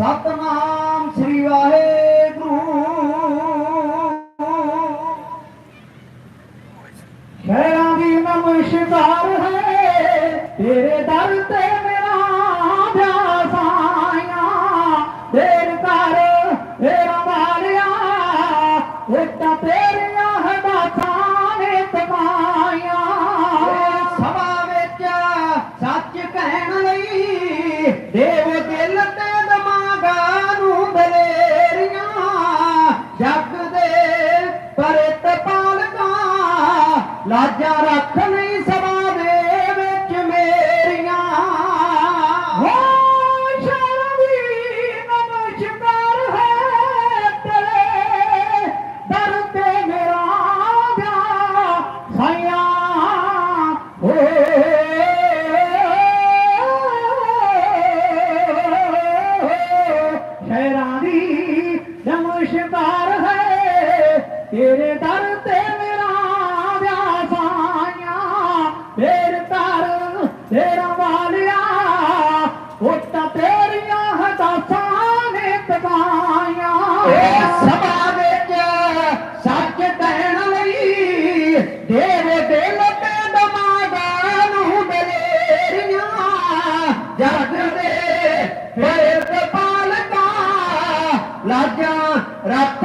ਸਤਨਾਮ ਸ੍ਰੀ ਵਾਹਿਗੁਰੂ। ਖੈਰਾਂ ਦੀ ਨਮਸ਼ਕਾਰ ਹੈ, ਤੇਰੇ ਦਰ ਤੇ ਮੇਰਾ ਪਿਆਸ ਆਇਆ ਤੇਰੇ ਕਰ ਤੇਰਾ ਵਾਲਿਆ ਇੱਕ ਤੇਰੀਆਂ ਹਦਾਸਾਂ ਨੇ ਤਮਾਇਆ। ਸਭਾ ਵਿੱਚ ਸੱਚ ਕਹਿਣ ਲਈ ਦੇਵ ਦੇ ਪਰਤ ਪਾਲਕਾਂ ਲਾਜਾਂ ਰੱਖ ਨਹੀਂ ਸਭਾ ਦੇ ਵਿੱਚ ਮੇਰੀਆਂ। ਹੋ ਸ਼ਹਿਰਾਂ ਦੀ ਨਮਸਕਾਰ ਹੈ ਤੇਰੇ, ਦਰ ਤੇ ਮੇਰਾ ਧਿਆਸ ਆਇਆ ਸ਼ਹਿਰਾਂ ਦੀ ਨਮਸਕਾਰ ਹੈ ਤੇਰੇ ਦਰ ਤੇ ਮੇਰਾ ਵਿਆਸ ਆਇਆ। ਤੇਰ ਕਰ ਤੇਰਾ ਵਾਲਿਆ ਉੱਤ ਤੇਰੀਆਂ ਹਦਾਸਾਂ ਨੇ ਤਬਾਇਆ ਇਹ ਸਭਾ ਵਿੱਚ ਸੱਚ ਕਹਿਣ ਲਈ ਦੇਵ ਦਿਲ ਤੇ ਦਿਮਾਗਾਂ ਨੂੰ ਦਲੇਰੀਆਂ। ਜਗ ਦੇ ਫਿਰਤ ਪਾਲਕਾਂ, ਲਾਜਾਂ ਰੱਖ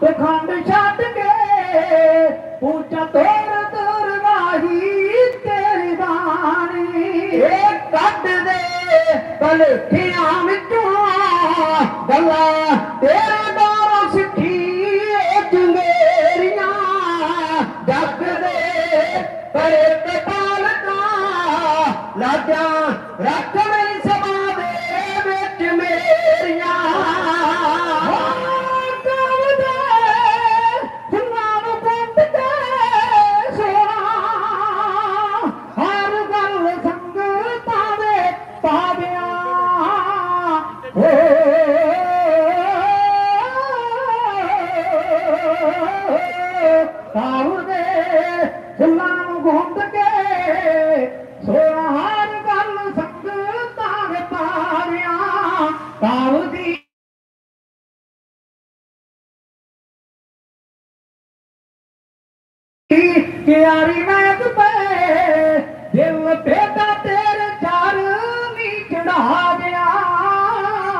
ਪਖੰਡ ਛੱਡ ਕੇ ਪੂਜਾ ਤੋਰ ਤੋਰ ਵਾਹੀ ਤੇਰੀ ਬਾਣੀ ਇਹ ਕੱਢ ਦੇ ਭਲੇਖਿਆਂ ਵਿੱਚੋਂ ਗੱਲਾਂ ਤੇਰੇ ਦਾਰੋਂ ਸਿੱਖੀ ਜੰਗੇਰੀਆਂ ਜੱਗ ਦੇ ਪਰਤ ਪਾਲਕਾਂ ਲਾਜਾਂ ਰੱਖ ਕਾਹੂ ਦੀ ਮੈਂ ਤੇ ਦਿਲ ਤੇ